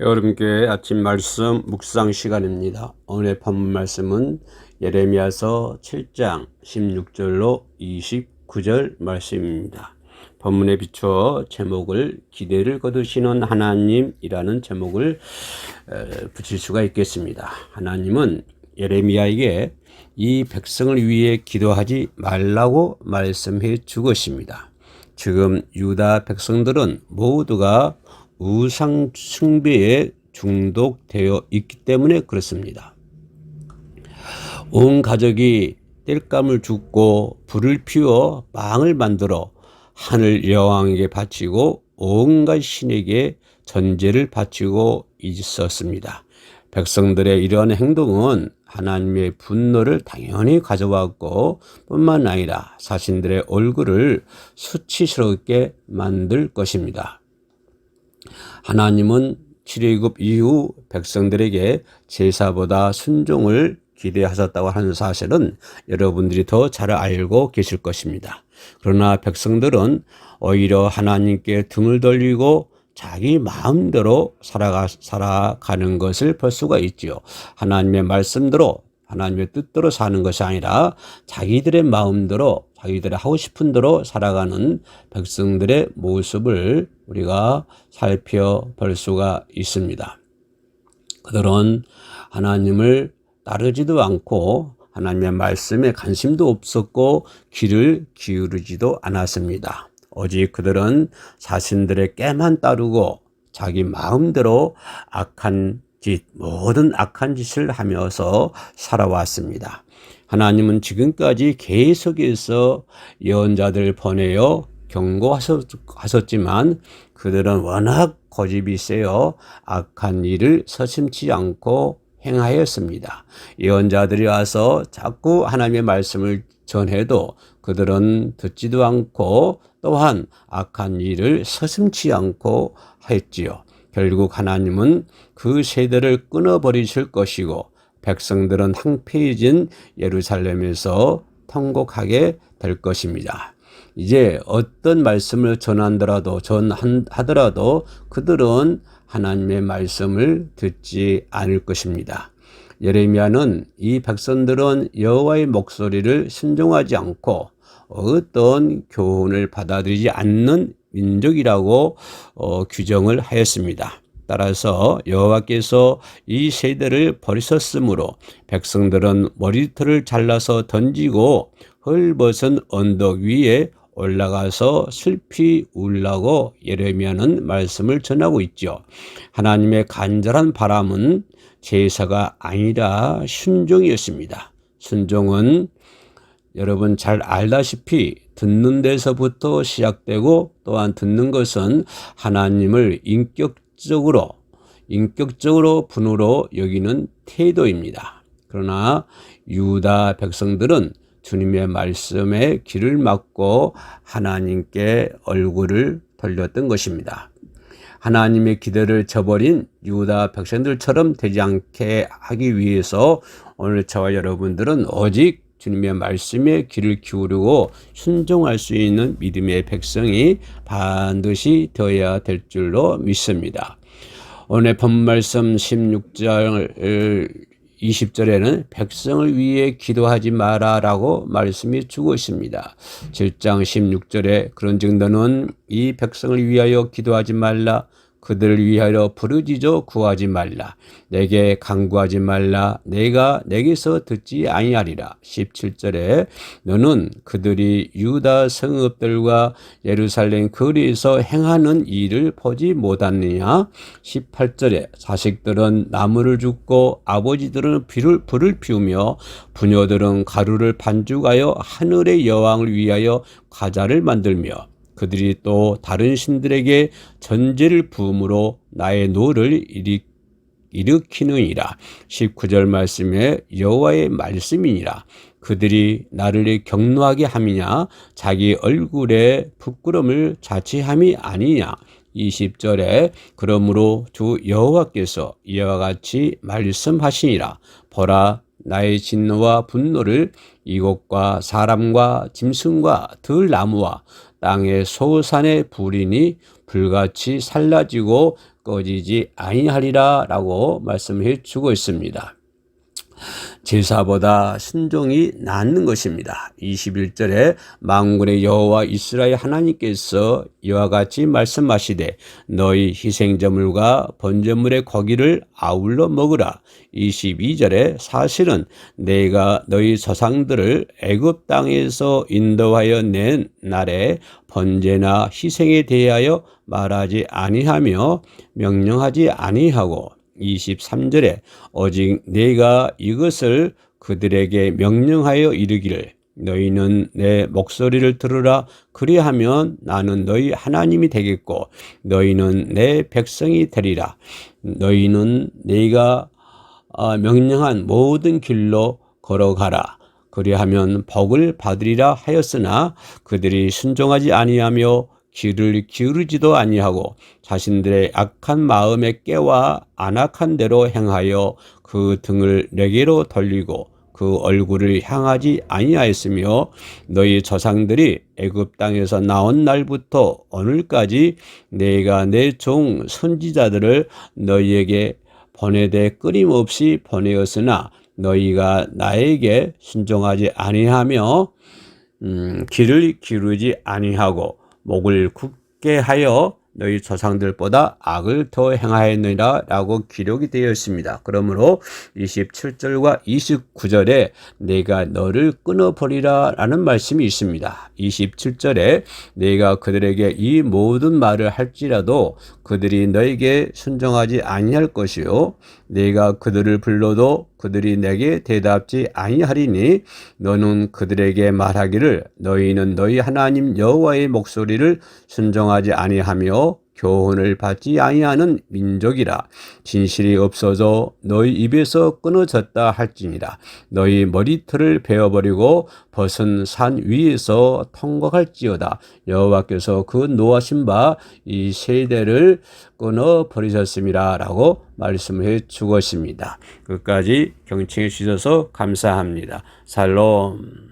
여러분께 아침 말씀 묵상 시간입니다. 오늘의 본문 말씀은 예레미야서 7장 16절로 29절 말씀입니다. 본문에 비추어 제목을 기대를 거두시는 하나님이라는 제목을 붙일 수가 있겠습니다. 하나님은 예레미야에게 이 백성을 위해 기도하지 말라고 말씀해 주것입니다. 지금 유다 백성들은 모두가 우상 숭배에 중독되어 있기 때문에 그렇습니다. 온 가족이 땔감을 줍고 불을 피워 빵을 만들어 하늘 여왕에게 바치고 온갖 신에게 전제를 바치고 있었습니다. 백성들의 이러한 행동은 하나님의 분노를 당연히 가져왔고 뿐만 아니라 자신들의 얼굴을 수치스럽게 만들 것입니다. 하나님은 출애굽 이후 백성들에게 제사보다 순종을 기대하셨다고 하는 사실은 여러분들이 더 잘 알고 계실 것입니다. 그러나 백성들은 오히려 하나님께 등을 돌리고 자기 마음대로 살아가, 살아가는 것을 볼 수가 있지요. 하나님의 말씀대로 하나님의 뜻대로 사는 것이 아니라 자기들의 마음대로 자기들의 하고 싶은 대로 살아가는 백성들의 모습을 우리가 살펴볼 수가 있습니다. 그들은 하나님을 따르지도 않고 하나님의 말씀에 관심도 없었고 귀를 기울이지도 않았습니다. 오직 그들은 자신들의 깨만 따르고 자기 마음대로 악한 짓, 모든 악한 짓을 하면서 살아왔습니다. 하나님은 지금까지 계속해서 예언자들 보내어 경고하셨지만 그들은 워낙 고집이 세어 악한 일을 서심치 않고 행하였습니다. 예언자들이 와서 자꾸 하나님의 말씀을 전해도 그들은 듣지도 않고 또한 악한 일을 서슴치 않고 했지요. 결국 하나님은 그 세대를 끊어버리실 것이고 백성들은 황폐해진 예루살렘에서 통곡하게 될 것입니다. 이제 어떤 말씀을 전하더라도 전하더라도 그들은 하나님의 말씀을 듣지 않을 것입니다. 예레미야는 이 백성들은 여호와의 목소리를 순종하지 않고 어떤 교훈을 받아들이지 않는 민족이라고 어, 규정을 하였습니다. 따라서 여호와께서 이 세대를 버리셨으므로 백성들은 머리털을 잘라서 던지고 헐벗은 언덕 위에 올라가서 슬피 울라고 예레미야는 말씀을 전하고 있죠. 하나님의 간절한 바람은 제사가 아니라 순종이었습니다. 순종은 여러분 잘 알다시피 듣는 데서부터 시작되고 또한 듣는 것은 하나님을 인격적으로 인격적으로 분으로 여기는 태도입니다. 그러나 유다 백성들은 주님의 말씀에 귀를 막고 하나님께 얼굴을 돌렸던 것입니다. 하나님의 기대를 저버린 유다 백성들처럼 되지 않게 하기 위해서 오늘 저와 여러분들은 오직 주님의 말씀에 귀를 기울이고 순종할 수 있는 믿음의 백성이 반드시 되어야 될 줄로 믿습니다. 오늘 본말씀 16절 20절에는 백성을 위해 기도하지 마라라고 말씀이 주고 있습니다. 7장 16절에 그런즉 너는 이 백성을 위하여 기도하지 말라 그들을 위하여 부르짖어 구하지 말라. 내게 강구하지 말라. 내가 내게서 듣지 아니하리라. 17절에 너는 그들이 유다 성읍들과 예루살렘 거리에서 행하는 일을 보지 못하느냐. 18절에 자식들은 나무를 줍고 아버지들은 비를, 불을 피우며 부녀들은 가루를 반죽하여 하늘의 여왕을 위하여 과자를 만들며 그들이 또 다른 신들에게 전제를 부음으로 나의 노를 일으 일으키느니라. 19절 말씀에 여호와의 말씀이니라. 그들이 나를 경노하게 함이냐 자기 얼굴에 부끄럼을 자취함이 아니냐 20절에 그러므로 주 여호와께서 이와 같이 말씀하시니라 보라 나의 진노와 분노를 이곳과 사람과 짐승과 들나무와 땅의 소산의 불이니 불같이 살라지고 꺼지지 아니하리라라고 말씀해 주고 있습니다. 제사보다 순종이 낫는 것입니다. 21절에 만군의 여호와 이스라엘 하나님께서 이와 같이 말씀하시되 너희 희생제물과 번제물의 고기를 아울러 먹으라. 22절에 사실은 내가 너희 조상들을 애굽 땅에서 인도하여 낸 날에 번제나 희생에 대하여 말하지 아니하며 명령하지 아니하고 23절에 오직 내가 이것을 그들에게 명령하여 이르기를 너희는 내 목소리를 들으라. 그리하면 나는 너희 하나님이 되겠고 너희는 내 백성이 되리라. 너희는 내가 아, 명령한 모든 길로 걸어가라. 그리하면 복을 받으리라 하였으나 그들이 순종하지 아니하며 귀를 기울이지도 아니하고 자신들의 악한 마음에 깨와 안악한 대로 행하여 그 등을 내게로 돌리고 그 얼굴을 향하지 아니하였으며 너희 조상들이 애굽 땅에서 나온 날부터 오늘까지 내가 내 종 선지자들을 너희에게 보내되 끊임없이 보내었으나 너희가 나에게 순종하지 아니하며 음, 귀를 기르지 아니하고 목을 굳게 하여 너희 조상들보다 악을 더 행하였느니라 라고 기록이 되어 있습니다. 그러므로 27절과 29절에 내가 너를 끊어버리라 라는 말씀이 있습니다. 27절에 내가 그들에게 이 모든 말을 할지라도 그들이 너에게 순종하지 아니할 것이요 내가 그들을 불러도 그들이 내게 대답지 아니하리니 너는 그들에게 말하기를 너희는 너희 하나님 여호와의 목소리를 순종하지 아니하며 교훈을 받지 아니하는 민족이라 진실이 없어져 너희 입에서 끊어졌다 할지니라 너희 머리털을 베어버리고 벗은 산 위에서 통곡할지어다 여호와께서 그 노하신 바 이 세대를 끊어 버리셨음이라라고 말씀해 주었습니다. 끝까지 경청해 주셔서 감사합니다. 살롬.